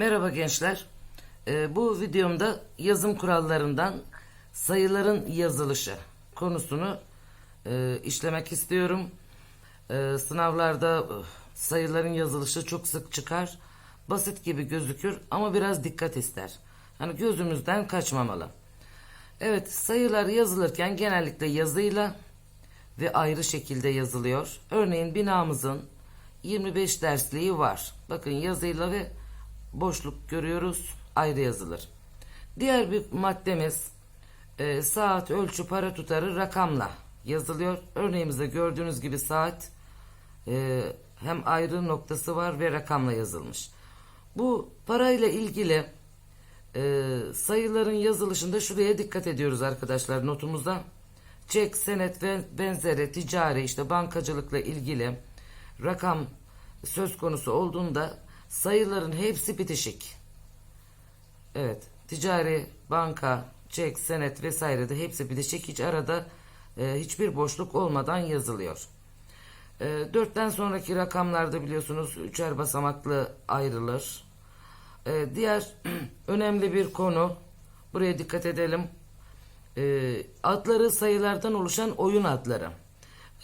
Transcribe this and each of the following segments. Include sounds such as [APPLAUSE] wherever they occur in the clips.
Merhaba gençler. Ee, bu videomda yazım kurallarından sayıların yazılışı konusunu e, işlemek istiyorum. Ee, sınavlarda e, sayıların yazılışı çok sık çıkar. Basit gibi gözükür ama biraz dikkat ister. Hani gözümüzden kaçmamalı. Evet sayılar yazılırken genellikle yazıyla ve ayrı şekilde yazılıyor. Örneğin binamızın 25 dersliği var. Bakın yazıyla ve boşluk görüyoruz ayrı yazılır. Diğer bir maddemiz e, saat, ölçü, para tutarı rakamla yazılıyor. Örneğimizde gördüğünüz gibi saat e, hem ayrı noktası var ve rakamla yazılmış. Bu parayla ilgili e, sayıların yazılışında şuraya dikkat ediyoruz arkadaşlar notumuzda. Çek, senet ve benzeri ticari işte bankacılıkla ilgili rakam söz konusu olduğunda sayıların hepsi bitişik. Evet, ticari, banka, çek, senet vesaire de hepsi bitişik. Hiç arada e, hiçbir boşluk olmadan yazılıyor. E, sonraki rakamlarda biliyorsunuz üçer basamaklı ayrılır. E, diğer [CLEARS THROAT] önemli bir konu, buraya dikkat edelim. E, adları sayılardan oluşan oyun adları.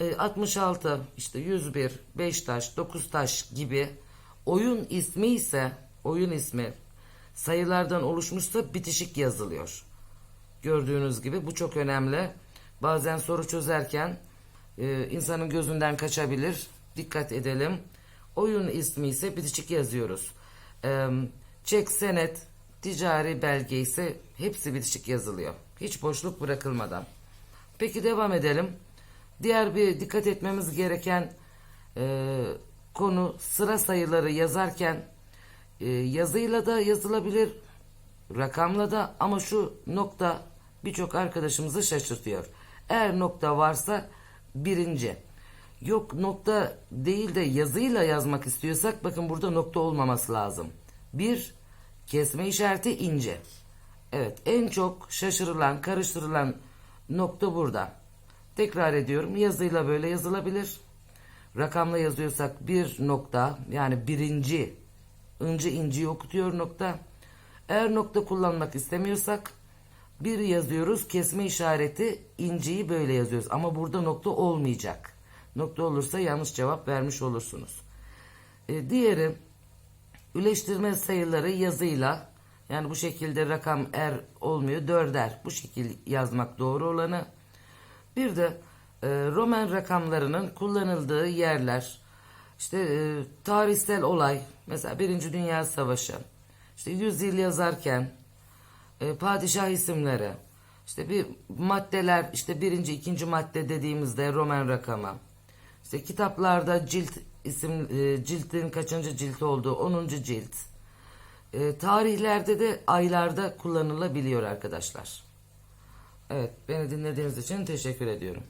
E, 66, işte 101, 5 taş, 9 taş gibi oyun ismi ise oyun ismi sayılardan oluşmuşsa bitişik yazılıyor. Gördüğünüz gibi bu çok önemli. Bazen soru çözerken e, insanın gözünden kaçabilir. Dikkat edelim. Oyun ismi ise bitişik yazıyoruz. E, çek, senet, ticari belge ise hepsi bitişik yazılıyor. Hiç boşluk bırakılmadan. Peki devam edelim. Diğer bir dikkat etmemiz gereken e, konu sıra sayıları yazarken e, yazıyla da yazılabilir, rakamla da ama şu nokta birçok arkadaşımızı şaşırtıyor. Eğer nokta varsa birinci. Yok nokta değil de yazıyla yazmak istiyorsak bakın burada nokta olmaması lazım. Bir, kesme işareti ince. Evet en çok şaşırılan, karıştırılan nokta burada. Tekrar ediyorum yazıyla böyle yazılabilir. Rakamla yazıyorsak bir nokta yani birinci ıncı inciyi okutuyor nokta. Eğer nokta kullanmak istemiyorsak bir yazıyoruz kesme işareti inciyi böyle yazıyoruz. Ama burada nokta olmayacak. Nokta olursa yanlış cevap vermiş olursunuz. E, diğeri üleştirme sayıları yazıyla yani bu şekilde rakam er olmuyor dörder. Bu şekilde yazmak doğru olanı. Bir de e, Roman rakamlarının kullanıldığı yerler, işte e, tarihsel olay, mesela Birinci Dünya Savaşı, işte yüzyıl yazarken, e, padişah isimleri, işte bir maddeler, işte birinci, ikinci madde dediğimizde Roman rakamı, işte kitaplarda cilt isim, e, ciltin kaçıncı cilt olduğu, 10. cilt, e, tarihlerde de aylarda kullanılabiliyor arkadaşlar. Evet, beni dinlediğiniz için teşekkür ediyorum.